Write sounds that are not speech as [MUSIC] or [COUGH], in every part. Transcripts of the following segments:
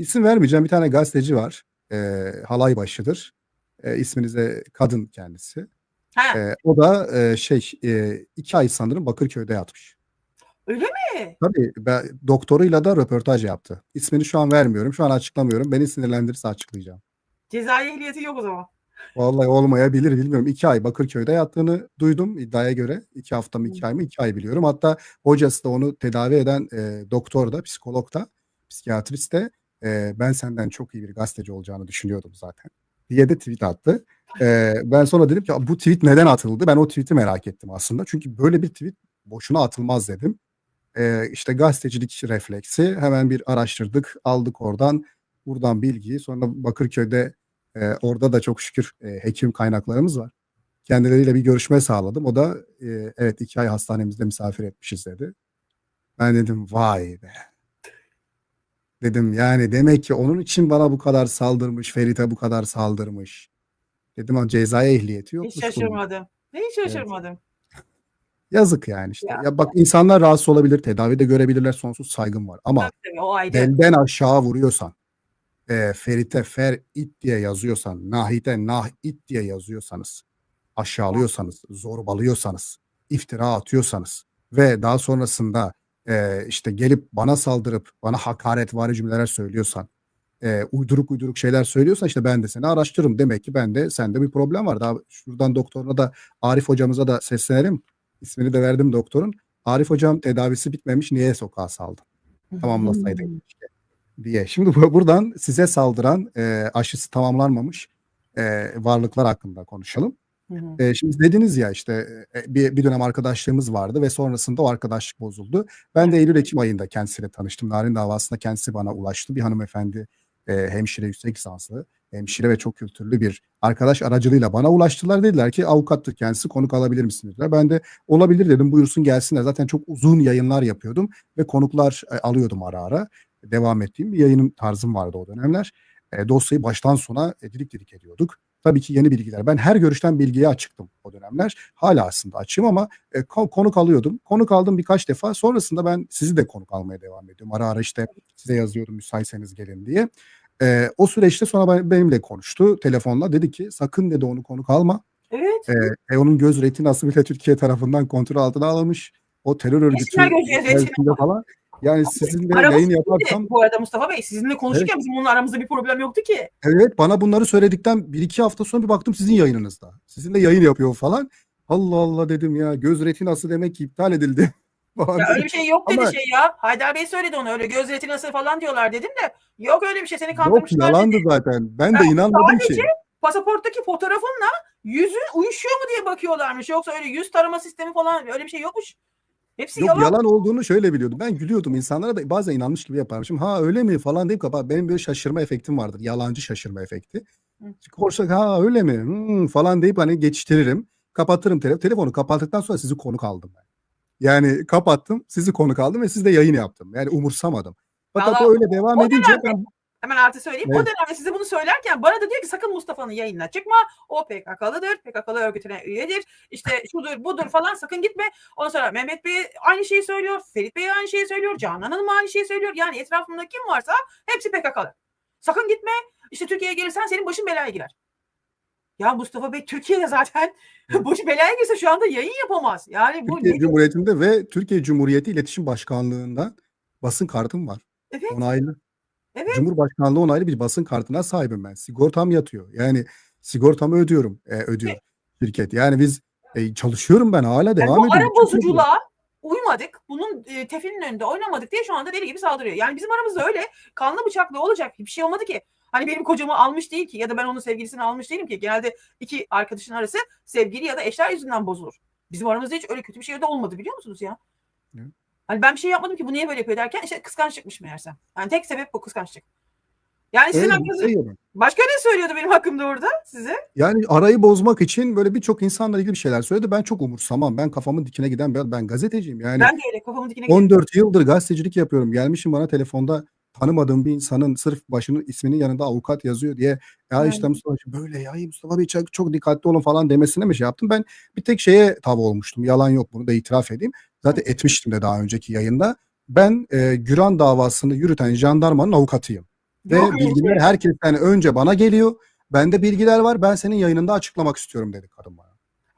İsim vermeyeceğim bir tane gazeteci var. Eee, halay başıdır. Eee, isminize kadın kendisi. Ha. Eee, o da, eee, şey, eee, 2 ay sanırım Bakırköy'de yatmış. Öyle mi? Tabii, be doktoruyla da röportaj yaptı. İsmini şu an vermiyorum, şu an açıklamıyorum. Beni sinirlendirirse açıklayacağım. Cezai ehliyeti yok o zaman. Vallahi olmayabilir, bilmiyorum. 2 ay Bakırköy'de yattığını duydum iddiaya göre. 2 hafta mı 2 ay mı? 2 ay biliyorum. Hatta hocası da onu tedavi eden, eee, doktor da, psikolog da, psikiyatrist de, eee, "Ben senden çok iyi bir gazeteci olacağını düşünüyordum zaten." diye de tweet attı. Eee, ben sonra dedim ki, "Bu tweet neden atıldı?" Ben o tweet'i merak ettim aslında. Çünkü böyle bir tweet boşuna atılmaz dedim. Eee, işte gazetecilik refleksi. Hemen bir araştırdık, aldık oradan, buradan bilgiyi. Sonra Bakırköy'de, eee, orada da çok şükür, eee, hekim kaynaklarımız var. Kendileriyle bir görüşme sağladım. O da, eee, "Evet, 2 ay hastanemizde misafir etmişiz." dedi. Ben dedim, "Vay be!" Dedim, yani demek ki onun için bana bu kadar saldırmış, Ferit'e bu kadar saldırmış. Dedim, "Ha, cezai ehliyeti Hiç yokmuş bunun." şaşırmadım. Hiç Evet. şaşırmadım. Yazık yani işte. Ya. Ya bak insanlar rahatsız olabilir, tedavide görebilirler, sonsuz saygım var ama Tabii, o ayrı. belden aşağı vuruyorsan, eee, Ferit'e Fer-it diye yazıyorsan, Nahit'e Nah-it diye yazıyorsanız, aşağılıyorsanız, zorbalıyorsanız, iftira atıyorsanız ve daha sonrasında, eee, işte gelip bana saldırıp bana hakaretvari cümleler söylüyorsan, eee, uyduruk uyduruk şeyler söylüyorsan işte ben de seni araştırırım. Demek ki bende sende bir problem var. Daha şuradan doktoruna da Arif hocamıza da seslenelim. İsmini de verdim doktorun. "Arif hocam tedavisi bitmemiş, niye sokağa saldın? Tamamlasaydın Hımm. keşke." diye. Şimdi bu buradan size saldıran, eee, aşısı tamamlanmamış, eee, varlıklar hakkında konuşalım. Hı hı. Eee, şimdi dediniz ya işte, eee, bir bir dönem arkadaşlığımız vardı ve sonrasında o arkadaşlık bozuldu. Ben de eylül-ekim ayında kendisiyle tanıştım. Narin davasında kendisi bana ulaştı. Bir hanımefendi, eee, hemşire, yüksek lisanslı hemşire ve çok kültürlü bir arkadaş aracılığıyla bana ulaştılar. Dediler ki, "Avukattır kendisi, konuk alabilir misin?" dediler. Ben de, "Olabilir." dedim. "Buyursun gelsinler." Zaten çok uzun yayınlar yapıyordum ve konuklar, eee, alıyordum ara ara. Devam ettiğim bir yayın tarzım vardı o dönemler. Eee, dosyayı baştan sona, eee, didik didik ediyorduk. Tabii ki yeni bilgiler. Ben her görüşten bilgiye açıktım o dönemler. Hâlâ aslında açığım ama, ko konuk alıyordum. Konuk aldım birkaç defa. Sonrasında ben sizi de konuk almaya devam ediyorum. Ara ara işte size yazıyordum müsaitseniz gelin diye. Eee, o süreçte sonra ben benimle konuştu telefonla. Dedi ki, "Sakın" dedi, "onu konuk alma." Evet. Eee, e, onun göz retinası bile Türkiye tarafından kontrol altına alınmış. O terör örgütü falan. Yani sizinle Aramız yayın yaparsam bu arada Mustafa Bey. Sizinle Evet. konuşurken bizim onunla aramızda bir problem yoktu ki. Evet, bana bunları söyledikten 1-2 hafta sonra bir baktım sizin yayınınızda. Sizinle yayın yapıyor falan. Allah Allah dedim ya, göz retinası demek ki iptal edildi [LAUGHS] Ya öyle bir şey yok dedi Ama şey ya. Haydar Bey söyledi onu öyle göz retinası falan diyorlar dedim de. Yok öyle bir şey seni Yok kandırmışlar yalandı dedi. zaten. Ben Ya de inanmadım ki. sadece pasaporttaki fotoğrafınla yüzün uyuşuyor mu diye bakıyorlarmış. Yoksa öyle yüz tarama sistemi falan öyle bir şey yokmuş. Hepsi Yok yalan. yalan olduğunu şöyle biliyordum. Ben gülüyordum. İnsanlara da bazen inanmış gibi yaparmışım. "Ha öyle mi?" falan deyip kapa benim böyle şaşırma efektim vardır. Yalancı şaşırma efekti. Korsak, "Ha öyle mi? Hımm." falan deyip hani geçiştiririm. Kapatırım tele telefonu kapattıktan sonra sizi konuk aldım ben. Yani kapattım, sizi konuk aldım ve sizle yayın yaptım. Yani umursamadım. Fakat Valla o öyle devam o edince ben hemen artı söyleyeyim. O Evet. dönemde size bunu söylerken bana da diyor ki sakın Mustafa'nın yayınına çıkma. O PKK'lıdır. PKK'lı örgütüne üyedir. İşte şudur budur falan sakın gitme. Ondan sonra Mehmet Bey aynı şeyi söylüyor. Ferit Bey aynı şeyi söylüyor. Canan Hanım aynı şeyi söylüyor. Yani etrafımda kim varsa hepsi PKK'lı. Sakın gitme. İşte Türkiye'ye gelirsen senin başın belaya girer. Ya Mustafa Bey Türkiye'de zaten [LAUGHS] başı belaya girse şu anda yayın yapamaz. Yani bu Türkiye? Cumhuriyeti'nde ve Türkiye Cumhuriyeti İletişim Başkanlığı'ndan basın kartım var. Evet. Onaylı. Evet. Cumhurbaşkanlığı onaylı bir basın kartına sahibim ben. Sigortam yatıyor. Yani sigortamı ödüyorum, eee, ödüyor Ve şirket. Yani biz, eee, çalışıyorum ben Yani devam bu ara ediyorum. Çıkmadım. bozuculuğa uymadık. Bunun, eee, tefinin önünde oynamadık diye şu anda deli gibi saldırıyor. Yani bizim aramızda öyle kanlı bıçaklı olacak bir şey olmadı ki. Hani benim kocamı almış değil ki ya da ben onun sevgilisini almış değilim ki. Genelde 2 arkadaşın arası sevgili ya da eşler yüzünden bozulur. Bizim aramızda hiç öyle kötü bir şey de olmadı biliyor musunuz ya? Hani ben bir şey yapmadım ki bu niye böyle yapıyor derken işte kıskançlıkmış meğersem. Yani tek sebep bu kıskançlık. Yani sizin hakkınızda şey başka ne söylüyordu benim hakkımda orada size? Yani arayı bozmak için böyle birçok insanla ilgili bir şeyler söyledi. Ben çok umursamam. Ben kafamın dikine giden bir ben gazeteciyim. Yani Ben de öyle kafamın dikine giderim. 14 yıldır gazetecilik yapıyorum. Gelmişim bana telefonda tanımadığım bir insanın sırf başının isminin yanında avukat yazıyor diye ya işte. Mustafa böyle ya Mustafa Bey çok, çok dikkatli olun falan demesine mi şey yaptım? Ben bir tek şeye tav olmuştum. Yalan yok bunu da itiraf edeyim. Zaten etmiştim de daha önceki yayında. Ben e, Güran davasını yürüten jandarmanın avukatıyım. Ve Yok bilgiler herkesten önce bana geliyor. Bende bilgiler var. Ben senin yayınında açıklamak istiyorum dedi kadın bana.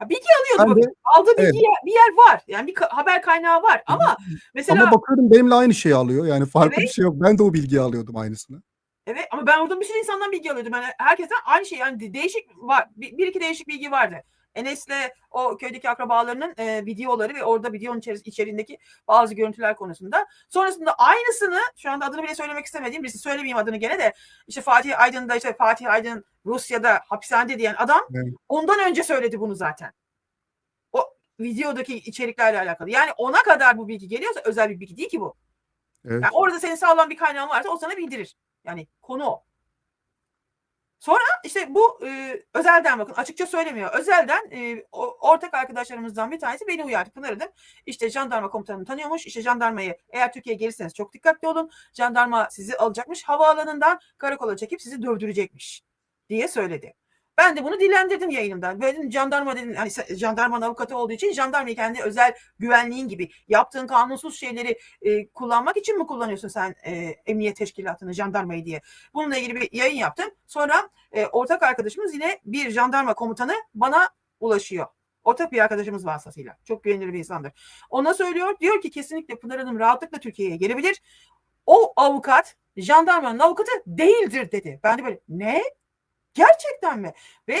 Bilgi alıyordu. De. Aldığı bilgi evet. bir yer var. Yani bir haber kaynağı var. Ama mesela ama bakıyorum benimle aynı şeyi alıyor. Yani farklı Evet. bir şey yok. Ben de o bilgiyi alıyordum aynısını. Evet ama ben orada bir sürü insandan bilgi alıyordum. Yani herkesten aynı şey yani de- değişik var. Bir, bir iki değişik bilgi vardı. Enes'le o köydeki akrabalarının e, videoları ve orada videonun içeris- içeriğindeki bazı görüntüler konusunda. Sonrasında aynısını şu anda adını bile söylemek istemediğim birisi söylemeyeyim adını gene de işte Fatih Aydın'da işte Fatih Aydın Rusya'da hapishanede diyen adam Evet. ondan önce söyledi bunu zaten. O videodaki içeriklerle alakalı. Yani ona kadar bu bilgi geliyorsa özel bir bilgi değil ki bu. Evet. Yani orada senin sağlam bir kaynağın varsa o sana bildirir. Yani konu o. Sonra işte bu e, özelden bakın açıkça söylemiyor. Özelden e, ortak arkadaşlarımızdan bir tanesi beni uyardı. Pınar dedim. İşte jandarma komutanını tanıyormuş. İşte jandarmayı eğer Türkiye'ye gelirseniz çok dikkatli olun. Jandarma sizi alacakmış. Havaalanından karakola çekip sizi dövdürecekmiş diye söyledi. Ben de bunu dillendirdim yayınımda. Böyle jandarma dedim sen- jandarmanın avukatı olduğu için jandarmayı kendi özel güvenliğin gibi yaptığın kanunsuz şeyleri e, kullanmak için mi kullanıyorsun sen e, emniyet teşkilatını, jandarmayı diye. Bununla ilgili bir yayın yaptım. Sonra e, ortak arkadaşımız yine bir jandarma komutanı bana ulaşıyor. Ortak bir arkadaşımız vasıtasıyla. Çok güvenilir bir insandır. Ona söylüyor. Diyor ki kesinlikle Pınar Hanım rahatlıkla Türkiye'ye gelebilir. O avukat jandarmanın avukatı değildir dedi. Ben de böyle ne? Gerçekten mi? Ve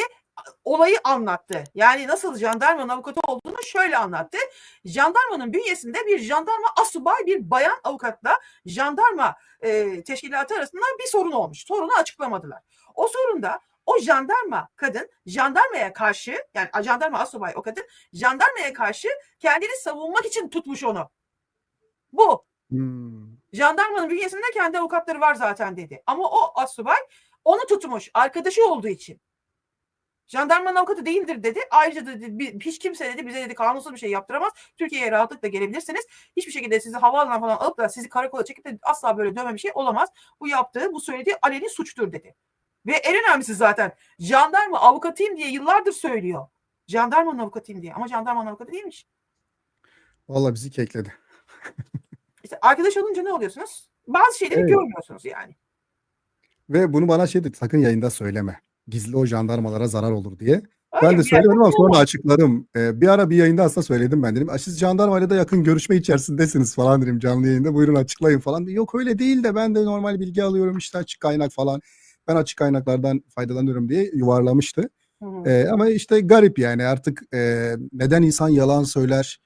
olayı anlattı. Yani nasıl jandarmanın avukatı olduğunu şöyle anlattı. Jandarmanın bünyesinde bir jandarma asubay bir bayan avukatla jandarma e, teşkilatı arasında bir sorun olmuş. Sorunu açıklamadılar. O sorunda o jandarma kadın jandarmaya karşı yani jandarma asubay o kadın jandarmaya karşı kendini savunmak için tutmuş onu. Bu. Hmm. Jandarmanın bünyesinde kendi avukatları var zaten dedi. Ama o asubay onu tutmuş arkadaşı olduğu için. Jandarmanın avukatı değildir dedi. Ayrıca dedi hiç kimse dedi bize dedi kanunsuz bir şey yaptıramaz. Türkiye'ye rahatlıkla gelebilirsiniz. Hiçbir şekilde sizi havaalanına falan alıp da sizi karakola çekip de asla böyle dövme bir şey olamaz. Bu yaptığı, bu söylediği aleni suçtur dedi. Ve en önemlisi zaten jandarma avukatıyım diye yıllardır söylüyor. Jandarmanın avukatıyım diye. Ama jandarmanın avukatı değilmiş. Vallahi bizi kekledi. İşte arkadaş olunca ne oluyorsunuz? Bazı şeyleri Evet. görmüyorsunuz yani. Ve bunu bana şey dedi sakın yayında söyleme. Gizli o jandarmalara zarar olur diye. Öyle Ben de söylemedim ama yok. sonra açıkladım. Ee, bir ara bir yayında aslında söyledim ben dedim. "Aa, Siz jandarmayla da yakın görüşme içerisindesiniz falan dedim canlı yayında. Buyurun açıklayın falan. Yok öyle değil de ben de normal bilgi alıyorum işte açık kaynak falan. Ben açık kaynaklardan faydalanıyorum diye yuvarlamıştı. Hı hı. Ee, ama işte garip yani artık e, neden insan yalan söyler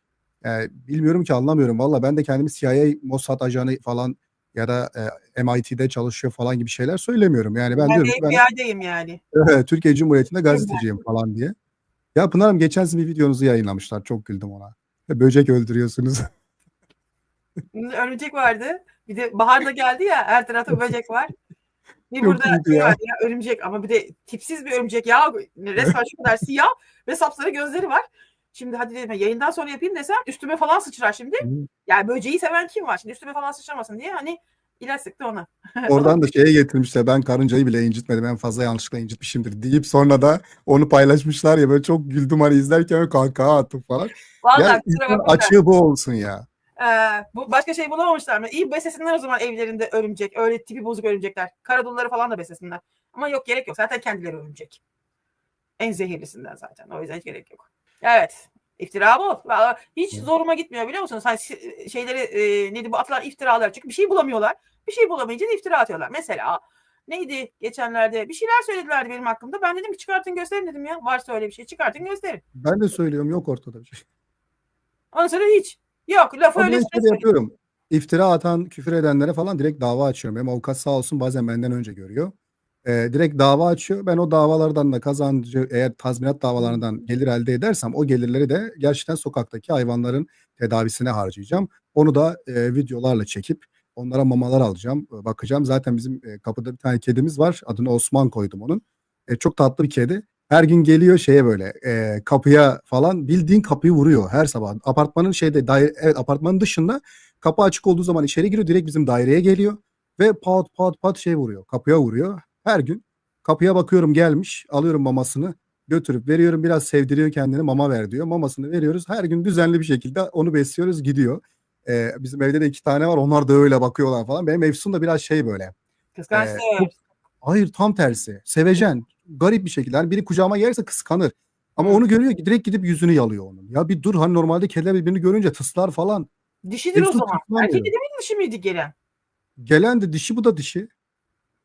Yani bilmiyorum ki anlamıyorum. Valla ben de kendimi CIA, Mossad ajanı falan ya da e, MIT'de çalışıyor falan gibi şeyler söylemiyorum. Yani ben Ben diyorum ben FBI'deyim yani. Türkiye Cumhuriyeti'nde gazeteciyim falan diye. Ya Pınar'ım geçen sizin bir videonuzu yayınlamışlar. Çok güldüm ona. Böcek öldürüyorsunuz. [LAUGHS] Örümcek vardı. Bir de bahar da geldi ya her tarafta böcek var. Bir Çok burada şey ya. ya örümcek ama bir de tipsiz bir örümcek ya. Resmen şu kadar siyah ve sapsarı gözleri var. Şimdi hadi dedim yayından sonra yapayım desem üstüme falan sıçrar şimdi. Yani böceği seven kim var? Şimdi üstüme falan sıçramasın diye hani ilaç sıktı ona. [LAUGHS] Oradan da şeye getirmişler. Ben karıncayı bile incitmedim. En fazla yanlışlıkla incitmişimdir deyip sonra da onu paylaşmışlar ya böyle çok güldüm hani izlerken kahkaha attım falan. Vallahi Yani açığı bu olsun ya. Ee, bu başka şey bulamamışlar mı? İyi beslesinler o zaman evlerinde örümcek. Öyle tipi bozuk örümcekler. Karadulları falan da beslesinler. Ama yok gerek yok. Zaten kendileri örümcek. En zehirlisinden zaten. O yüzden hiç gerek yok. Evet. İftira bu. Vallahi Hiç zoruma gitmiyor biliyor musunuz? Hani şeyleri e, neydi bu atılan iftiralar çünkü bir şey bulamıyorlar. Bir şey bulamayınca iftira atıyorlar. Mesela neydi geçenlerde bir şeyler söyledilerdi benim hakkımda. Ben dedim ki çıkartın gösterin dedim ya. Varsa öyle bir şey çıkartın gösterin. Ben de söylüyorum yok ortada bir şey. Ondan sonra hiç. Yok lafı öyle şöyle yapıyorum. İftira atan, küfür edenlere falan direkt dava açıyorum. Benim avukat sağ olsun bazen benden önce görüyor. Ee, direkt dava açıyor. Ben o davalardan da kazancı eğer tazminat davalarından gelir elde edersem o gelirleri de gerçekten sokaktaki hayvanların tedavisine harcayacağım. Onu da e, videolarla çekip onlara mamalar alacağım. e, Bakacağım. Zaten bizim e, kapıda bir tane kedimiz var. Adını Osman koydum onun. E, çok tatlı bir kedi. Her gün geliyor şeye böyle e, kapıya falan bildiğin kapıyı vuruyor her sabah. Apartmanın şeyde daire, evet apartmanın dışında kapı açık olduğu zaman içeri giriyor direkt bizim daireye geliyor ve pat pat pat şey vuruyor kapıya vuruyor. Her gün kapıya bakıyorum gelmiş alıyorum mamasını götürüp veriyorum biraz sevdiriyor kendini mama ver diyor. Mamasını veriyoruz her gün düzenli bir şekilde onu besliyoruz gidiyor. E, bizim evde de iki tane var onlar da öyle bakıyorlar falan. Benim Efsun da biraz şey böyle Kıskanç. Ee, çok- Hayır tam tersi. Sevecen. Garip bir şekilde. Hani biri kucağıma gelirse kıskanır. Ama onu görüyor ki direkt gidip yüzünü yalıyor onun. Ya bir dur hani normalde kediler birbirini görünce tıslar falan. Dişidir o Efsun zaman. kıskanmıyor. Erkek de miydi dişi miydi gelen? Gelen de dişi bu da dişi.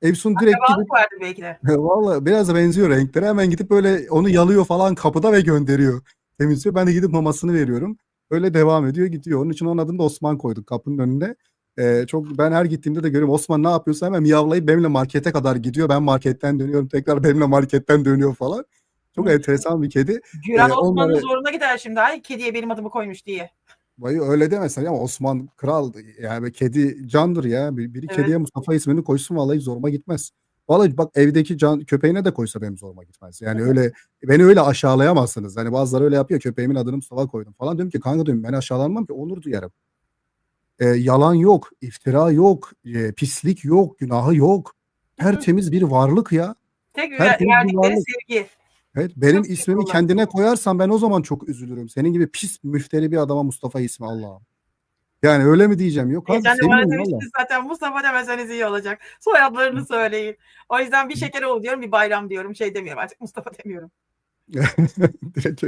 Efsun direkt gidip vardı belki de. [LAUGHS] Vallahi biraz da benziyor renkleri. Hemen gidip böyle onu yalıyor falan kapıda ve gönderiyor. Temizliyor. Ben de gidip mamasını veriyorum. Öyle devam ediyor gidiyor. Onun için onun adını da Osman koyduk kapının önünde. Ee, çok ben her gittiğimde de görüyorum Osman ne yapıyorsa hemen miyavlayıp benimle markete kadar gidiyor. Ben marketten dönüyorum. Tekrar benimle marketten dönüyor falan. Çok enteresan bir kedi. Güran Ee, Osman'ın onları- zoruna gider şimdi. Ay kediye benim adımı koymuş diye. Vay öyle demesen ama Osman kral yani kedi candır ya. Bir, biri Evet. kediye Mustafa ismini koysun vallahi zoruma gitmez. Vallahi bak evdeki can köpeğine de koysa benim zoruma gitmez. Yani Evet. öyle beni öyle aşağılayamazsınız. Hani bazıları öyle yapıyor. Köpeğimin adını Mustafa koydum falan. Diyorum ki kanka diyorum ben aşağılanmam ki onur duyarım. Ee, yalan yok, iftira yok, e, pislik yok, günahı yok. Tertemiz bir varlık ya. Tek bir verdikleri varlık. sevgi. Evet, benim Çok ismimi kendine koyarsan ben o zaman çok üzülürüm. Senin gibi pis müfteri bir adama Mustafa ismi Allah'ım. Yani öyle mi diyeceğim? Yok abi Geçen de bana seviyorum valla. demiştiniz zaten Mustafa demeseniz iyi olacak. Soyadlarını söyleyin. O yüzden bir şeker ol diyorum bir bayram diyorum. Şey demiyorum artık Mustafa demiyorum. [LAUGHS] Direkt.